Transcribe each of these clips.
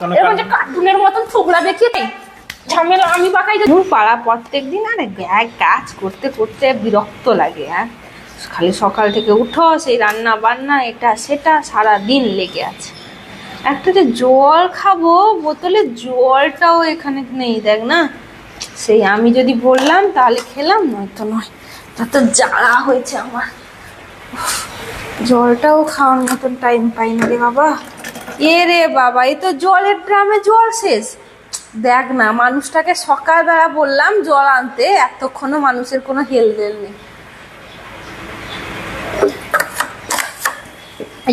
কোনো এরকম যে কার্টুনের মতন ছোকরা দেখিয়ে ঝামেলা আমি পাকাই দূর পাড়া প্রত্যেক দিন আরে ব্যাগ কাজ করতে করতে বিরক্ত লাগে হ্যাঁ? খালি সকাল থেকে উঠো সেই রান্না বান্না এটা সেটা সারা দিন লেগে আছে। একটা যে জল খাব বোতলে জলটাও এখানে নেই দেখ না? সেই আমি যদি বললাম তাহলে খেলাম নয়তো নয়। তত জ্বালা হয়েছে আমার। জলটাও খাওয়ার মতন টাইম পাই না রে বাবা। এ রে বাবা, এই তো জলের ড্রামে জল শেষ। দেখ না, মানুষটাকে সকালবেলা বললাম জল আনতে, এতক্ষণও মানুষের কোনো হেলদেল নেই।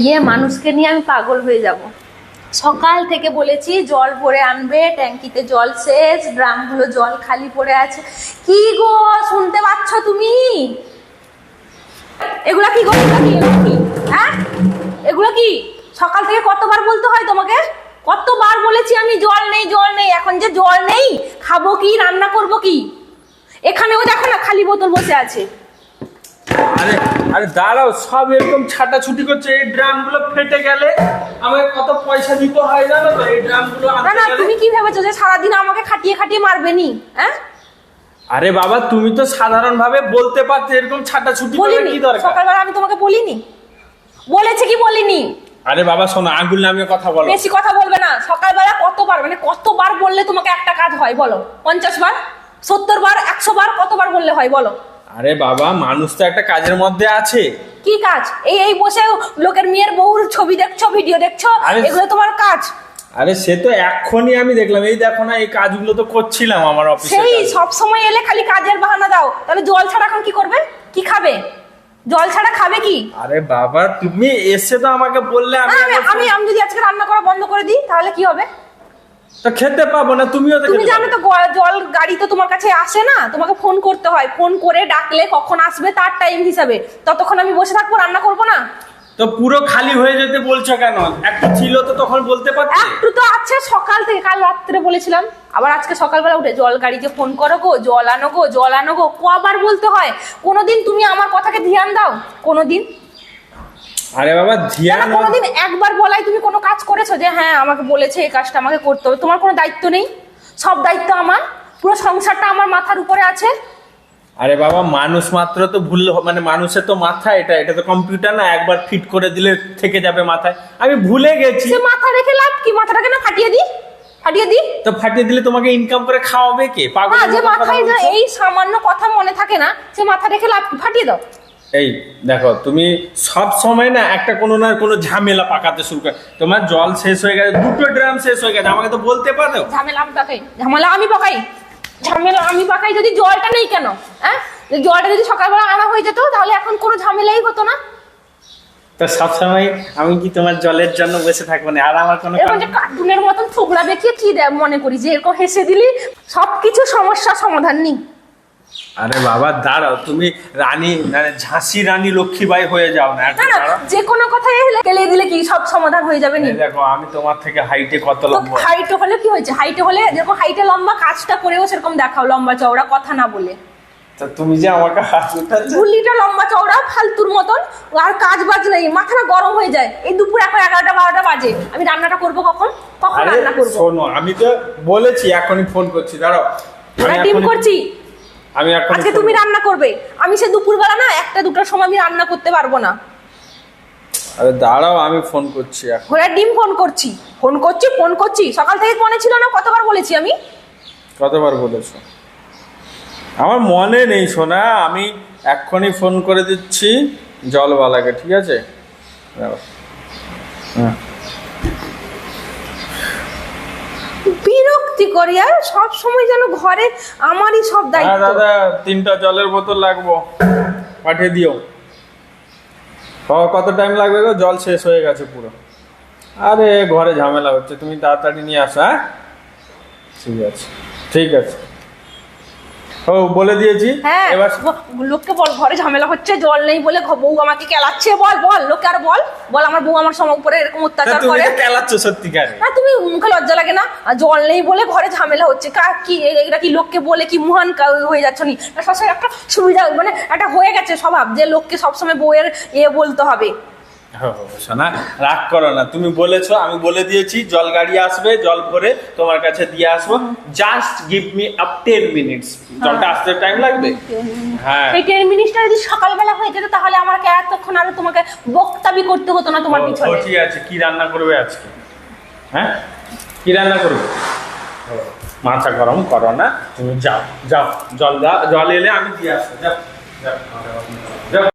ইয়ে মানুষকে নিয়ে আমি পাগল হয়ে যাব। সকাল থেকে বলেছি, জল ভরে আনবে, ট্যাঙ্কিতে জল শেষ, ড্রামগুলো জল খালি পড়ে আছে। কি গো, শুনতে পাচ্ছ তুমি? এগুলা কি গো? কি? হ্যাঁ? এগুলো কি? সকাল থেকে কতবার বলতে হয় তোমাকে? কতবার বলেছি আমি জল নেই জল নেই এখন যে জল নেই খাব কি রান্না করব কি? এখানেও দেখো না খালি বোতল বসে আছে। আরে আরে দাঁড়াও সব এরকম ছাটাছুটি করছে এই ড্রামগুলো ফেটে গেলে আমাকে কত পয়সা দিতে হয় জানো তো? এই ড্রামগুলো না আনতে না তুমি কি ভেবেছো যে সারাদিন আমাকে খাটিয়ে খাটিয়ে মারবে নি? হ্যাঁ? আরে বাবা তুমি তো সাধারণ ভাবে বলতে পারতে এরকম ছাটাছুটি করে কি দরকার? সকালবেলা আমি তোমাকে বলিনি। বলেছে কি বলিনি? আরে বাবা শোনো আঙ্গুল নামিয়ে কথা বলো। বেশি কথা বলবে না সকালবেলা কতবার মানে কতবার বললে তোমাকে একটা কাজ হয় বলো? পঞ্চাশ বার? সত্তর বার? একশো বার? কতবার বললে হয় বলো? আরে বাবা মানুষ তো একটা কাজের মধ্যে আছে। কি কাজ? এই এই বসে লোকের মেয়ের বউর ছবি দেখছ ভিডিও দেখছ? আরে- এগুলো তোমার কাজ? আরে সে তো এক্ষুনি আমি দেখলাম এই দেখো না এই কাজগুলো তো করছিলাম আমার অফিসে সেই সব সময় এলে খালি কাজের বাহানা দাও। তাহলে জল ছাড়া এখন কি করবে? কি খাবে? জল ছাড়া খাবে কি? আরে বাবা তুমি এসে তো আমাকে বললে আমি আমি আমি যদি আজকে রান্না করা বন্ধ করে দিই তাহলে কি হবে? তো খেতে পাবো না তুমিও তুমি জানো তো জল গাড়ি তো তোমার কাছে আসে না তোমাকে ফোন করতে হয়। ফোন করে ডাকলে কখন আসবে তার টাইম হিসাবে। ততক্ষণ আমি বসে থাকব রান্না করব না? তো পুরো খালি হয়ে যেতে বলছো কেন? একটা ছিল তো তখন বলতে পারতে। একটু তো আছে সকাল থেকে কাল রাত্রে বলেছিলাম। আবার আজকে সকালবেলা উঠে জল গাড়িতে ফোন করো গো জল আনো গো জল আনো গো কবার বলতে হয় কোনোদিন তুমি আমার কথাকে ধ্যান দাও? কোনোদিন? আরে বাবা ধিয়ান না কোনোদিন একবার বলাই তুমি কোনো কাজ করেছ যে হ্যাঁ আমাকে বলেছে এই কাজটা আমাকে করতে হবে। তোমার কোনো দায়িত্ব নেই? সব দায়িত্ব আমার? পুরো সংসারটা আমার মাথার উপরে আছে? আরে বাবা মানুষ মাত্র তো ভুল মানে মানুষের তো মাথা এটা এটা তো কম্পিউটার না একবার ফিট করে দিলে থেকে যাবে মাথায়। আমি ভুলে গেছি। মাথা রেখে লাভ কি? মাথাটাকে না ফাটিয়ে দিই? ফাটিয়ে দিই? তো ফাটিয়ে দিলে তোমাকে ইনকাম করে খাওয়াবে কে? পাগল না যে মাথায় যা এই সামান্য কথা মনে থাকে না সে মাথা রেখে লাভ ফাটিয়ে দাও। এই দেখো তুমি সব সময় না একটা কোনো না কোনো ঝামেলা পাকাতে শুরু করে তোমার জল শেষ হয়ে গেছে দুটো ড্রাম শেষ হয়ে গেছে আমাকে তো বলতে পারো। ঝামেলা আমি পাকাই ঝামেলা আমি পাকাই ঝামেলা আমি পাকাই যদি জলটা নেই কেন হ্যাঁ? জলটা যদি সকালবেলা আনা হয়ে যেত তাহলে এখন কোনো ঝামেলাই হতো না। তো সবসময় আমি কি তোমার জলের জন্য বসে থাকব না? আর আমার কোনো কার্টুনের মতন ছোকরা দেখিয়ে কি দেয় মনে করি? যে এরকম হেসে দিলি সবকিছু সমস্যা সমাধান নেই। আরে বাবা দাঁড়াও তুমি রানী মানে ঝাঁসি রানী লক্ষ্মীবাই হয়ে যাও না। যে কোনো কথাই এলে গেলে দিলে কি সব সমাধান হয়ে যাবে নি? দেখো আমি তোমার থেকে হাইটে কত লম্বা? হাইটে হলে কি হয়েছে? হাইটে হলে যেরকম হাইটে লম্বা কাজটা করেও সেরকম দেখাও লম্বা চওড়া কথা না বলে। তা তুমি যে আমাকে হাত উঠাচ্ছ। লম্বা চওড়া ফালতুর মতন আর কাজ বাজ নেই মাথাটা গরম হয়ে যায়। এই দুপুর এখন এগারোটা বারোটা বাজে। আমি রান্নাটা করব কখন? কখন রান্না করব? শোনো আমি তো বলেছি এখনই ফোন করছি দাঁড়াও। আমি ডিম করছি। আমি এখন আজকে তুমি রান্না করবে। আমি সে দুপুরবেলা না একটা দুটোর সময় আমি রান্না করতে পারব না। আরে দাঁড়াও আমি ফোন করছি এখন। ঘোড়ার ডিম ফোন করছি। ফোন করছি ফোন করছি। সকাল থেকে মনে ছিল না কতবার বলেছি আমি? কতবার বলেছ? আমার মনে নেই সোনা আমি এক্ষুনি ফোন করে দিচ্ছি জলওয়ালাকে ঠিক আছে? হ্যাঁ। বিরক্তি করি আর সব সময় যেন ঘরে আমারই সব হ্যাঁ দায়িত্ব। দাদা তিনটা জলের বোতল লাগবো। পাঠিয়ে দিও। কত টাইম লাগবে গো? জল শেষ হয়ে গেছে পুরো। আরে ঘরে ঝামেলা হচ্ছে তুমি তাড়াতাড়ি নিয়ে আসো হ্যাঁ? ঠিক আছে। ঠিক আছে। ও বলে দিয়েছি। হ্যাঁ এবার লোককে বল ঘরে ঝামেলা হচ্ছে জল নেই বলে বউ আমাকে কেলাচ্ছে বল বল লোককে আর বল বল আমার বউ আমার সম উপরে এরকম অত্যাচার করে। তো কেলাচ্ছ সত্যিকারে। না তুমি মুখে লজ্জা লাগে না? জল নেই বলে ঘরে ঝামেলা হচ্ছে কা কি এটা কি লোককে বলে কি মহান হয়ে যাচ্ছ নি? না, সবসময় একটা সুবিধা মানে একটা হয়ে গেছে স্বভাব যে লোককে সবসময় বউয়ের এ বলতে হবে। ও, রাগ করো না। তুমি বলেছ আমি বলে দিয়েছি জল গাড়ি আসবে জল ভরে তোমার কাছে দিয়ে আসব। Just give me up ten minutes জলটা আসতে টাইম লাগবে? হ্যাঁ। এই টেন মিনিটটা যদি সকালবেলা হয়ে যেত তাহলে আমাকে এতক্ষণ আরও তোমাকে বক্তাবি করতে হতো না তোমার পিছনে। ঠিক আছে। কি রান্না করবে আজকে? হ্যাঁ? কি রান্না করবে? মাথা গরম করো না। তুমি যাও যাও। জল দাও জল এলে আমি দিয়ে আসব। যাও। যাও।